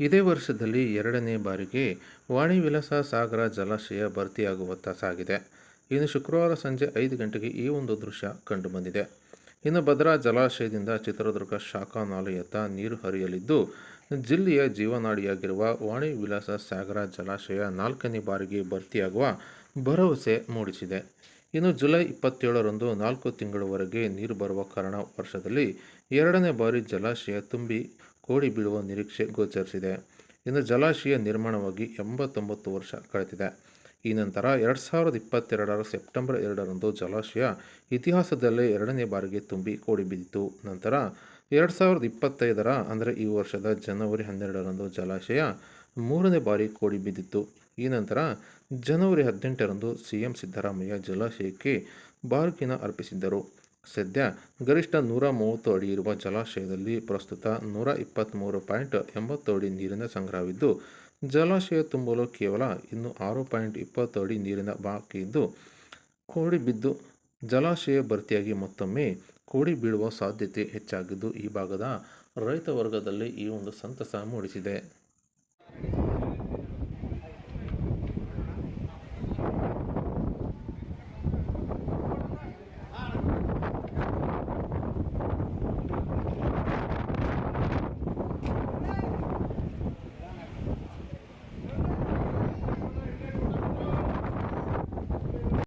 ಇದೇ ವರ್ಷದಲ್ಲಿ ಎರಡನೇ ಬಾರಿಗೆ ವಾಣಿ ವಿಲಾಸ ಸಾಗರ ಜಲಾಶಯ ಭರ್ತಿಯಾಗುವತ್ತ ಸಾಗಿದೆ. ಇನ್ನು ಶುಕ್ರವಾರ ಸಂಜೆ ಐದು ಗಂಟೆಗೆ ಈ ಒಂದು ದೃಶ್ಯ ಕಂಡುಬಂದಿದೆ. ಇನ್ನು ಭದ್ರಾ ಜಲಾಶಯದಿಂದ ಚಿತ್ರದುರ್ಗ ಶಾಖಾ ನಾಲೆಯತ್ತ ನೀರು ಹರಿಯಲಿದ್ದು, ಜಿಲ್ಲೆಯ ಜೀವನಾಡಿಯಾಗಿರುವ ವಾಣಿ ವಿಲಾಸ ಸಾಗರ ಜಲಾಶಯ ನಾಲ್ಕನೇ ಬಾರಿಗೆ ಭರ್ತಿಯಾಗುವ ಭರವಸೆ ಮೂಡಿಸಿದೆ. ಇನ್ನು ಜುಲೈ ಇಪ್ಪತ್ತೇಳರಂದು ನಾಲ್ಕು ತಿಂಗಳವರೆಗೆ ನೀರು ಬರುವ ಕಾರಣ ವರ್ಷದಲ್ಲಿ ಎರಡನೇ ಬಾರಿ ಜಲಾಶಯ ತುಂಬಿ ಕೋಡಿ ಬೀಳುವ ನಿರೀಕ್ಷೆ ಗೋಚರಿಸಿದೆ ಇನ್ನು ಜಲಾಶಯ ನಿರ್ಮಾಣವಾಗಿ ಎಂಬತ್ತೊಂಬತ್ತು ವರ್ಷ ಕಳೆದಿದೆ. ಈ ನಂತರ ಎರಡು ಸಾವಿರದ ಇಪ್ಪತ್ತೆರಡರ ಸೆಪ್ಟೆಂಬರ್ ಎರಡರಂದು ಜಲಾಶಯ ಇತಿಹಾಸದಲ್ಲೇ ಎರಡನೇ ಬಾರಿಗೆ ತುಂಬಿ ಕೋಡಿ ಬಿದ್ದಿತು ನಂತರ ಎರಡು ಸಾವಿರದ ಇಪ್ಪತ್ತೈದರ, ಅಂದರೆ ಈ ವರ್ಷದ ಜನವರಿ ಹನ್ನೆರಡರಂದು ಜಲಾಶಯ ಮೂರನೇ ಬಾರಿ ಕೋಡಿ ಬಿದ್ದಿತ್ತು ಈ ನಂತರ ಜನವರಿ ಹದಿನೆಂಟರಂದು ಸಿ ಎಂ ಸಿದ್ದರಾಮಯ್ಯ ಜಲಾಶಯಕ್ಕೆ ಬಾರ್ಕಿನ ಅರ್ಪಿಸಿದ್ದರು. ಸದ್ಯ ಗರಿಷ್ಠ ನೂರ ಮೂವತ್ತು ಅಡಿ ಇರುವ ಜಲಾಶಯದಲ್ಲಿ ಪ್ರಸ್ತುತ ನೂರ ಇಪ್ಪತ್ತ್ಮೂರು ಪಾಯಿಂಟ್ ಎಂಬತ್ತು ಅಡಿ ನೀರಿನ ಸಂಗ್ರಹವಿದ್ದು, ಜಲಾಶಯ ತುಂಬಲು ಕೇವಲ ಇನ್ನು ಆರು ಪಾಯಿಂಟ್ ಇಪ್ಪತ್ತು ಅಡಿ ನೀರಿನ ಬಾಕಿ ಇದ್ದು, ಕೋಡಿ ಬಿದ್ದು ಜಲಾಶಯ ಭರ್ತಿಯಾಗಿ ಮತ್ತೊಮ್ಮೆ ಕೋಡಿ ಬೀಳುವ ಸಾಧ್ಯತೆ ಹೆಚ್ಚಾಗಿದ್ದು, ಈ ಭಾಗದ ರೈತ ವರ್ಗದಲ್ಲಿ ಈ ಒಂದು ಸಂತಸ ಮೂಡಿಸಿದೆ.